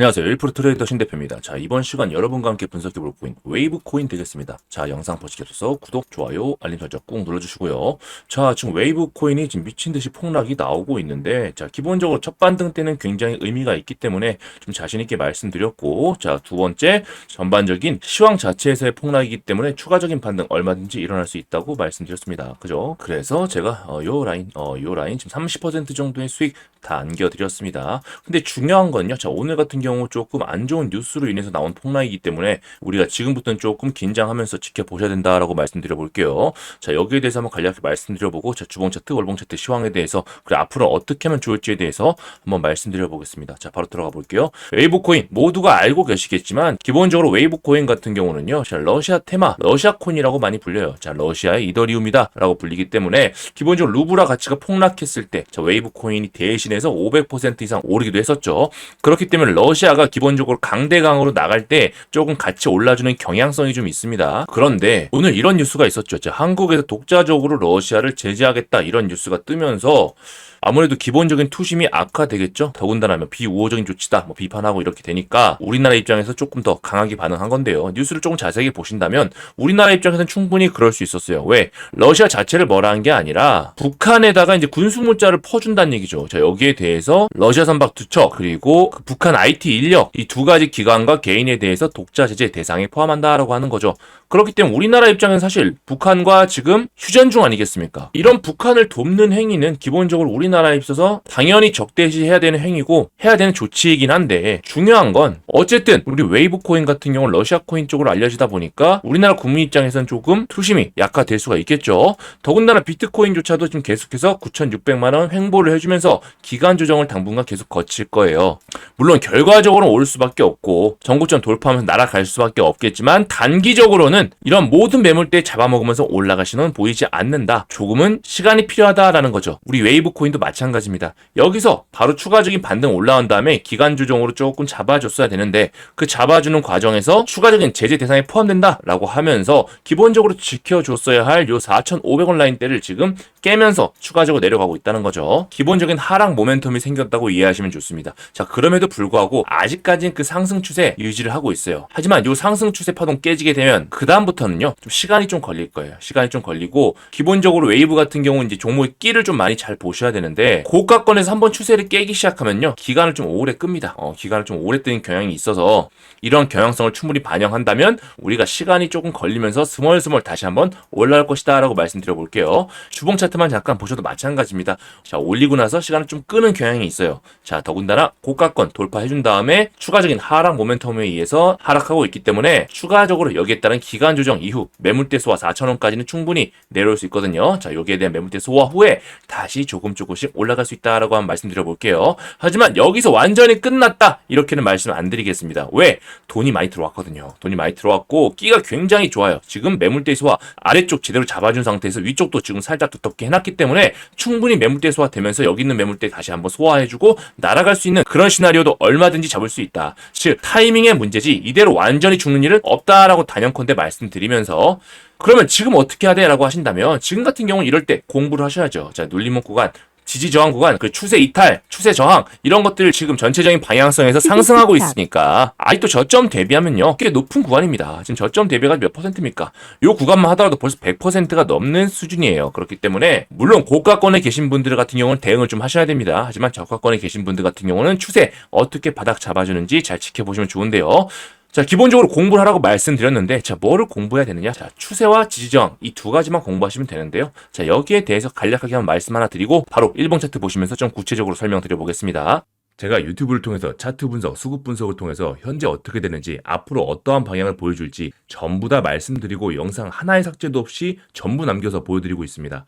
안녕하세요. 1% 트레이더 신대표입니다. 자, 이번 시간 여러분과 함께 분석해볼 코인, 웨이브 코인 되겠습니다. 자, 영상 보시기 앞서서 구독, 좋아요, 알림 설정 꾹 눌러주시고요. 자, 지금 웨이브 코인이 지금 미친 듯이 폭락이 나오고 있는데, 자, 기본적으로 첫 반등 때는 굉장히 의미가 있기 때문에 좀 자신있게 말씀드렸고, 자, 두 번째, 전반적인 시황 자체에서의 폭락이기 때문에 추가적인 반등 얼마든지 일어날 수 있다고 말씀드렸습니다. 그죠? 그래서 제가, 어, 요 라인, 어, 요 라인 지금 30% 정도의 수익 다 안겨드렸습니다. 근데 중요한 건요. 자, 오늘 같은 경우 조금 안 좋은 뉴스로 인해서 나온 폭락이기 때문에 우리가 지금부터는 조금 긴장하면서 지켜보셔야 된다라고 말씀드려 볼게요. 자, 여기에 대해서 한번 간략히 말씀드려 보고, 자, 주봉 차트, 월봉 차트 시황에 대해서, 그리고 앞으로 어떻게 하면 좋을지에 대해서 한번 말씀드려 보겠습니다. 자, 바로 들어가 볼게요. 웨이브 코인, 모두가 알고 계시겠지만, 기본적으로 웨이브 코인 같은 경우는요, 자, 러시아 테마, 러시아 코인이라고 많이 불려요. 자, 러시아의 이더리움이다 라고 불리기 때문에, 기본적으로 루브라 가치가 폭락했을 때, 자, 웨이브 코인이 대신해서 500% 이상 오르기도 했었죠. 그렇기 때문에 러시아 가 기본적으로 강대강으로 나갈 때 조금 같이 올라주는 경향성이 좀 있습니다. 그런데 오늘 이런 뉴스가 있었죠. 자, 한국에서 독자적으로 러시아를 제재하겠다 이런 뉴스가 뜨면서 아무래도 기본적인 투심이 악화되겠죠. 더군다나 뭐 비우호적인 조치다 뭐 비판하고 이렇게 되니까 우리나라 입장에서 조금 더 강하게 반응한 건데요. 뉴스를 조금 자세히 보신다면 우리나라 입장에서는 충분히 그럴 수 있었어요. 왜? 러시아 자체를 뭐라 한 게 아니라 북한에다가 이제 군수 물자를 퍼준다는 얘기죠. 자 여기에 대해서 러시아 선박 두 척 그리고 그 북한 IT 인력 이 두 가지 기관과 개인에 대해서 독자 제재 대상에 포함한다라고 하는 거죠. 그렇기 때문에 우리나라 입장에서 사실 북한과 지금 휴전 중 아니겠습니까? 이런 북한을 돕는 행위는 기본적으로 우리나라에 있어서 당연히 적대시해야 되는 행위고 해야 되는 조치이긴 한데 중요한 건 어쨌든 우리 웨이브 코인 같은 경우는 러시아 코인 쪽으로 알려지다 보니까 우리나라 국민 입장에서는 조금 투심이 약화될 수가 있겠죠. 더군다나 비트코인조차도 지금 계속해서 9,600만 원 횡보를 해주면서 기간 조정을 당분간 계속 거칠 거예요. 물론 결과 적으로는 오를 수밖에 없고 전고점 돌파하면서 날아갈 수밖에 없겠지만 단기적으로는 이런 모든 매물대 잡아먹으면서 올라갈 신호는 보이지 않는다. 조금은 시간이 필요하다라는 거죠. 우리 웨이브 코인도 마찬가지입니다. 여기서 바로 추가적인 반등 올라온 다음에 기간 조정으로 조금 잡아줬어야 되는데 그 잡아주는 과정에서 추가적인 제재 대상에 포함된다라고 하면서 기본적으로 지켜줬어야 할 요 4,500원 라인대를 지금 깨면서 추가적으로 내려가고 있다는 거죠. 기본적인 하락 모멘텀이 생겼다고 이해하시면 좋습니다. 자, 그럼에도 불구하고 아직까지는 그 상승 추세 유지를 하고 있어요. 하지만 요 상승 추세 파동 깨지게 되면 그 다음부터는요. 좀 시간이 좀 걸릴 거예요. 시간이 좀 걸리고 기본적으로 웨이브 같은 경우 이제 종목의 끼를 좀 많이 잘 보셔야 되는데 고가권에서 한번 추세를 깨기 시작하면요. 기간을 좀 오래 끕니다. 어, 기간을 좀 오래 끄는 경향이 있어서 이런 경향성을 충분히 반영한다면 우리가 시간이 조금 걸리면서 스멀스멀 다시 한번 올라올 것이다라고 말씀드려 볼게요. 주봉 차트만 잠깐 보셔도 마찬가지입니다. 자, 올리고 나서 시간을 좀 끄는 경향이 있어요. 자, 더군다나 고가권 돌파해준 다 음에 추가적인 하락 모멘텀에 의해서 하락하고 있기 때문에 추가적으로 여기에 따른 기간 조정 이후 매물대 소화 4,000원까지는 충분히 내려올 수 있거든요. 자, 여기에 대한 매물대 소화 후에 다시 조금 조금씩 올라갈 수 있다라고 한번 말씀드려 볼게요. 하지만 여기서 완전히 끝났다 이렇게는 말씀 안 드리겠습니다. 왜? 돈이 많이 들어왔거든요. 돈이 많이 들어왔고 끼가 굉장히 좋아요. 지금 매물대 소화 아래쪽 제대로 잡아준 상태에서 위쪽도 지금 살짝 두텁게 해놨기 때문에 충분히 매물대 소화되면서 여기 있는 매물대 다시 한번 소화해주고 날아갈 수 있는 그런 시나리오도 얼마든지 잡을 수 있다. 즉 타이밍의 문제지 이대로 완전히 죽는 일은 없다라고 단연컨대 말씀드리면서 그러면 지금 어떻게 해야 돼? 라고 하신다면 지금 같은 경우는 이럴 때 공부를 하셔야죠. 자 눌림목 구간 지지 저항 구간, 그 추세 이탈, 추세 저항 이런 것들 지금 전체적인 방향성에서 상승하고 있으니까 아직도 저점 대비하면요 꽤 높은 구간입니다. 지금 저점 대비가 몇 퍼센트입니까? 요 구간만 하더라도 벌써 100%가 넘는 수준이에요. 그렇기 때문에 물론 고가권에 계신 분들 같은 경우는 대응을 좀 하셔야 됩니다. 하지만 저가권에 계신 분들 같은 경우는 추세 어떻게 바닥 잡아주는지 잘 지켜보시면 좋은데요. 자, 기본적으로 공부를 하라고 말씀드렸는데, 자, 뭐를 공부해야 되느냐? 자, 추세와 지지저항, 이두 가지만 공부하시면 되는데요. 자, 여기에 대해서 간략하게 한번 말씀 하나 드리고, 바로 1번 차트 보시면서 좀 구체적으로 설명드려 보겠습니다. 제가 유튜브를 통해서 차트 분석, 수급 분석을 통해서 현재 어떻게 되는지, 앞으로 어떠한 방향을 보여줄지 전부 다 말씀드리고 영상 하나의 삭제도 없이 전부 남겨서 보여드리고 있습니다.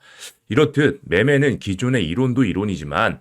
이렇듯 매매는 기존의 이론도 이론이지만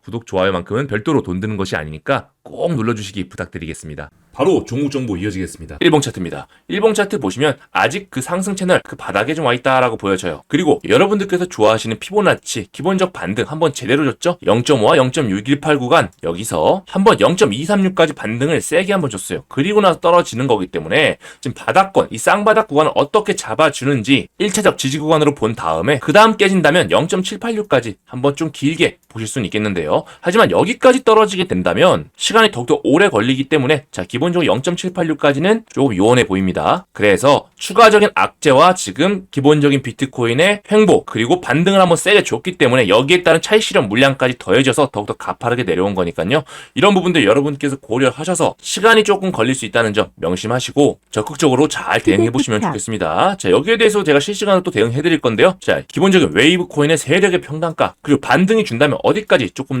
구독, 좋아요만큼은 별도로 돈 드는 것이 아니니까 꼭 눌러주시기 부탁드리겠습니다. 바로 종목 정보 이어지겠습니다. 1봉 차트입니다. 1봉 차트 보시면 아직 그 상승 채널 그 바닥에 좀 와있다라고 보여져요. 그리고 여러분들께서 좋아하시는 피보나치 기본적 반등 한번 제대로 줬죠? 0.5와 0.6189 구간 여기서 한번 0.236까지 반등을 세게 한번 줬어요. 그리고 나서 떨어지는 거기 때문에 지금 바닥권 이 쌍바닥 구간을 어떻게 잡아주는지 1차적 지지 구간으로 본 다음에 그 다음 깨진다면 0.786까지 한번 좀 길게 보실 수는 있겠는데요. 하지만 여기까지 떨어지게 된다면 시간이 더욱더 오래 걸리기 때문에 자 기본적으로 0.786까지는 조금 요원해 보입니다. 그래서 추가적인 악재와 지금 기본적인 비트코인의 횡보 그리고 반등을 한번 세게 줬기 때문에 여기에 따른 차익 실현 물량까지 더해져서 더욱더 가파르게 내려온 거니까요. 이런 부분들 여러분께서 고려하셔서 시간이 조금 걸릴 수 있다는 점 명심하시고 적극적으로 잘 대응해 보시면 좋겠습니다. 자 여기에 대해서 제가 실시간으로 또 대응해 드릴 건데요. 자 기본적인 웨이브 코인의 세력의 평단가 그리고 반등이 준다면 어디까지 조금